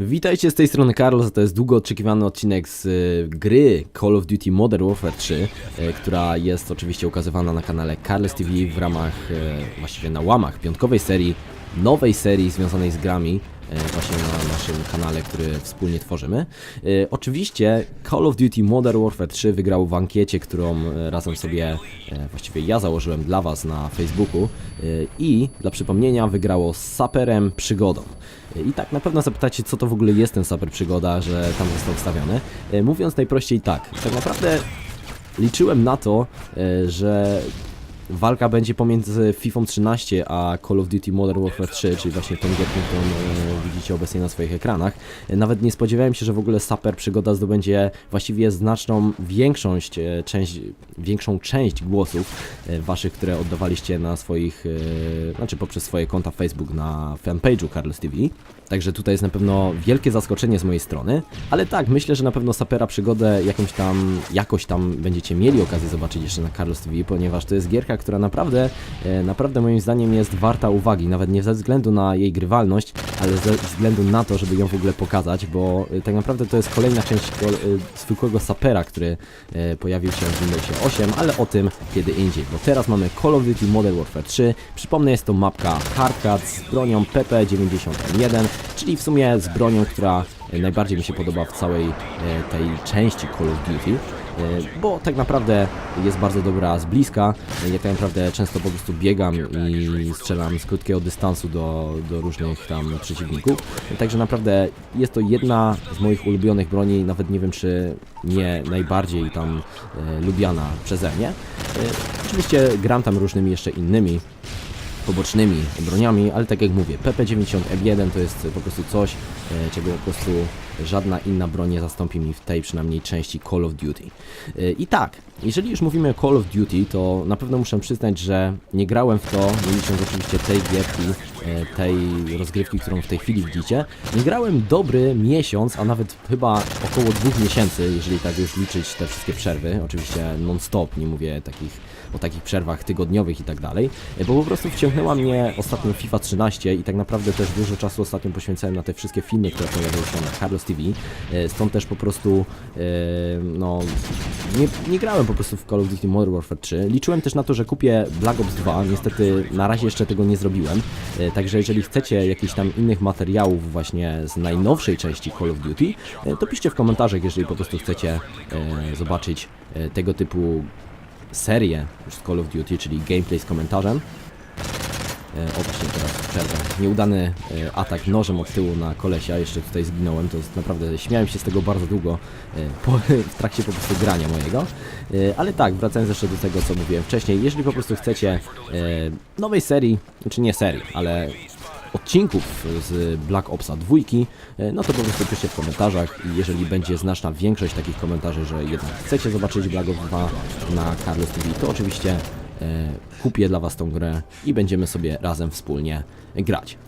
Witajcie z tej strony Carlos, to jest długo oczekiwany odcinek z y, gry Call of Duty Modern Warfare 3, y, która jest oczywiście ukazywana na kanale Carlos TV w ramach, y, właściwie na łamach piątkowej serii, nowej serii związanej z grami, y, właśnie na naszym kanale, który wspólnie tworzymy. Y, Oczywiście Call of Duty Modern Warfare 3 wygrał w ankiecie, którą y, razem sobie, właściwie ja założyłem dla Was na Facebooku i dla przypomnienia wygrało z Saperem Przygodą. I tak, na pewno zapytacie, co to w ogóle jest ten Saper Przygoda, że tam został wstawiony. E, Mówiąc najprościej tak, tak naprawdę liczyłem na to, e, że walka będzie pomiędzy FIFA 13 a Call of Duty Modern Warfare 3, czyli właśnie tą gierką, którą e, widzicie obecnie na swoich ekranach. E, Nawet nie spodziewałem się, że w ogóle Saper Przygoda zdobędzie właściwie znaczną większość, e, część, większą część głosów waszych, które oddawaliście na swoich, znaczy poprzez swoje konta Facebook na fanpage'u Carlos TV. Także tutaj jest na pewno wielkie zaskoczenie z mojej strony, ale tak, myślę, że na pewno Sapera przygodę jakąś tam, jakoś tam będziecie mieli okazję zobaczyć jeszcze na Carlos TV, ponieważ to jest gierka, która naprawdę, e, naprawdę moim zdaniem jest warta uwagi, nawet nie ze względu na jej grywalność, ale ze względu na to, żeby ją w ogóle pokazać, bo e, tak naprawdę to jest kolejna część e, zwykłego Sapera, który pojawił się w Windowsie 8, ale o tym kiedy indziej, bo teraz mamy Call of Duty Modern Warfare 3, przypomnę jest to mapka Hardcat z bronią PP91, czyli w sumie z bronią, która najbardziej mi się podoba w całej e, tej części Call of Duty, e, bo tak naprawdę jest bardzo dobra z bliska, e, ja tak naprawdę często po prostu biegam i strzelam z krótkiego dystansu do, do różnych tam przeciwników, także naprawdę jest to jedna z moich ulubionych broni, nawet nie wiem czy nie najbardziej tam e, lubiana przeze mnie. E, oczywiście gram tam różnymi jeszcze innymi pobocznymi broniami, ale tak jak mówię, PP90M1 to jest po prostu coś, e, czego po prostu żadna inna broń nie zastąpi mi w tej przynajmniej części Call of Duty. E, I tak, jeżeli już mówimy o Call of Duty, to na pewno muszę przyznać, że nie grałem w to, nie licząc oczywiście tej gierki, tej rozgrywki, którą w tej chwili widzicie, nie grałem dobry miesiąc, a nawet chyba około dwóch miesięcy, jeżeli tak już liczyć te wszystkie przerwy, oczywiście non-stop, nie mówię takich o takich przerwach tygodniowych i tak dalej, e, bo po prostu wciągnęła mnie ostatnio FIFA 13 i tak naprawdę też dużo czasu ostatnio poświęcałem na te wszystkie filmy, które pojawiały się na Carlos TV, e, stąd też po prostu e, no nie, nie grałem po prostu w Call of Duty Modern Warfare 3. Liczyłem też na to, że kupię Black Ops 2, niestety na razie jeszcze tego nie zrobiłem, e, także jeżeli chcecie jakichś tam innych materiałów właśnie z najnowszej części Call of Duty, e, to piszcie w komentarzach, jeżeli po prostu chcecie e, zobaczyć e, tego typu serię z Call of Duty, czyli gameplay z komentarzem. E, o właśnie teraz przerwę. Nieudany e, atak nożem od tyłu na kolesia, jeszcze tutaj zginąłem, to jest naprawdę, śmiałem się z tego bardzo długo e, po, w trakcie po prostu grania mojego. Ale tak, wracając jeszcze do tego, co mówiłem wcześniej, jeżeli po prostu chcecie nowej serii, znaczy nie serii, ale odcinków z Black Opsa dwójki, no to po prostu piszcie w komentarzach i jeżeli będzie znaczna większość takich komentarzy, że jednak chcecie zobaczyć Black Ops 2 na Carlos TV, to oczywiście kupię dla Was tą grę i będziemy sobie razem wspólnie grać.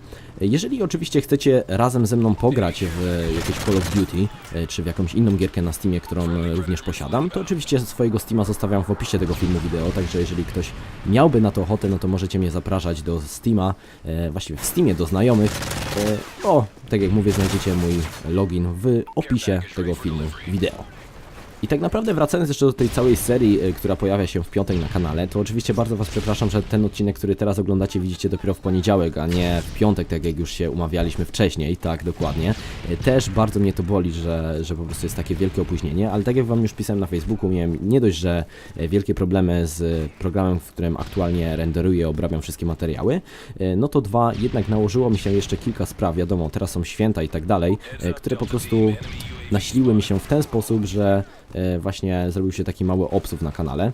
Jeżeli oczywiście chcecie razem ze mną pograć w jakieś Call of Duty, e, czy w jakąś inną gierkę na Steamie, którą e, również posiadam, to oczywiście swojego Steama zostawiam w opisie tego filmu wideo, także jeżeli ktoś miałby na to ochotę, no to możecie mnie zapraszać do Steama, e, właściwie w Steamie do znajomych. E, o, tak jak mówię, znajdziecie mój login w opisie tego filmu wideo. I tak naprawdę wracając jeszcze do tej całej serii, y, która pojawia się w piątek na kanale, to oczywiście bardzo Was przepraszam, że ten odcinek, który teraz oglądacie, widzicie dopiero w poniedziałek, a nie w piątek, tak jak już się umawialiśmy wcześniej, tak dokładnie. Y, Też bardzo mnie to boli, że, że po prostu jest takie wielkie opóźnienie, ale tak jak Wam już pisałem na Facebooku, miałem nie dość, że y, wielkie problemy z programem, w którym aktualnie renderuję, obrabiam wszystkie materiały, no to dwa, jednak nałożyło mi się jeszcze kilka spraw, wiadomo, teraz są święta i tak dalej, które po prostu nasiliły mi się w ten sposób, że właśnie zrobił się taki mały obsów na kanale.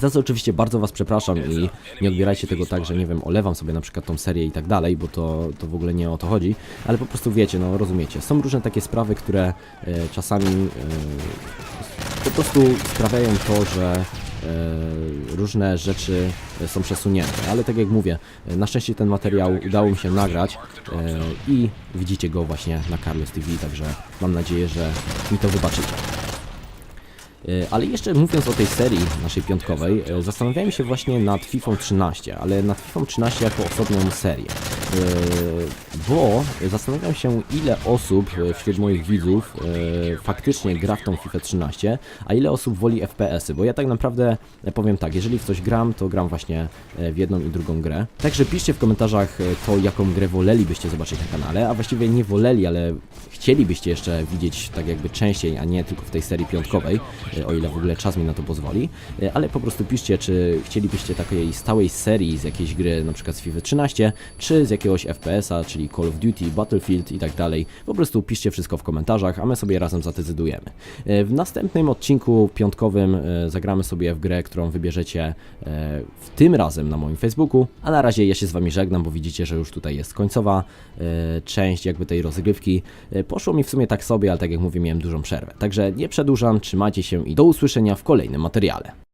Za co oczywiście bardzo Was przepraszam i nie odbierajcie tego tak, że nie wiem, olewam sobie na przykład tą serię i tak dalej, bo to, to w ogóle nie o to chodzi, ale po prostu wiecie, no rozumiecie. Są różne takie sprawy, które e, czasami e, po prostu sprawiają to, że e, różne rzeczy e, są przesunięte, ale tak jak mówię, e, na szczęście ten materiał udało mi się nagrać e, i widzicie go właśnie na Carlos TV, także mam nadzieję, że mi to wybaczycie. E, Ale jeszcze mówiąc o tej serii naszej piątkowej, e, zastanawiałem się właśnie nad FIFA 13, ale nad FIFA 13 jako osobną serię. E, bo zastanawiam się, ile osób e, wśród moich widzów e, faktycznie gra w tą FIFA 13, a ile osób woli FPS-y, bo ja tak naprawdę powiem tak, jeżeli w coś gram, to gram właśnie w jedną i drugą grę. Także piszcie w komentarzach to, jaką grę wolelibyście zobaczyć na kanale, a właściwie nie woleli, ale chcielibyście jeszcze widzieć tak jakby częściej, a nie tylko w tej serii piątkowej, o ile w ogóle czas mi na to pozwoli, ale po prostu piszcie, czy chcielibyście takiej stałej serii z jakiejś gry, na przykład z FIFA 13, czy z jakiegoś FPS-a, czyli Call of Duty, Battlefield i tak dalej. Po prostu piszcie wszystko w komentarzach, a my sobie razem zadecydujemy. E, W następnym odcinku piątkowym e, zagramy sobie w grę, którą wybierzecie e, w tym razem na moim Facebooku, a na razie ja się z Wami żegnam, bo widzicie, że już tutaj jest końcowa część jakby tej rozgrywki. Poszło mi w sumie tak sobie, ale tak jak mówię, miałem dużą przerwę. Także nie przedłużam, trzymajcie się i do usłyszenia w kolejnym materiale.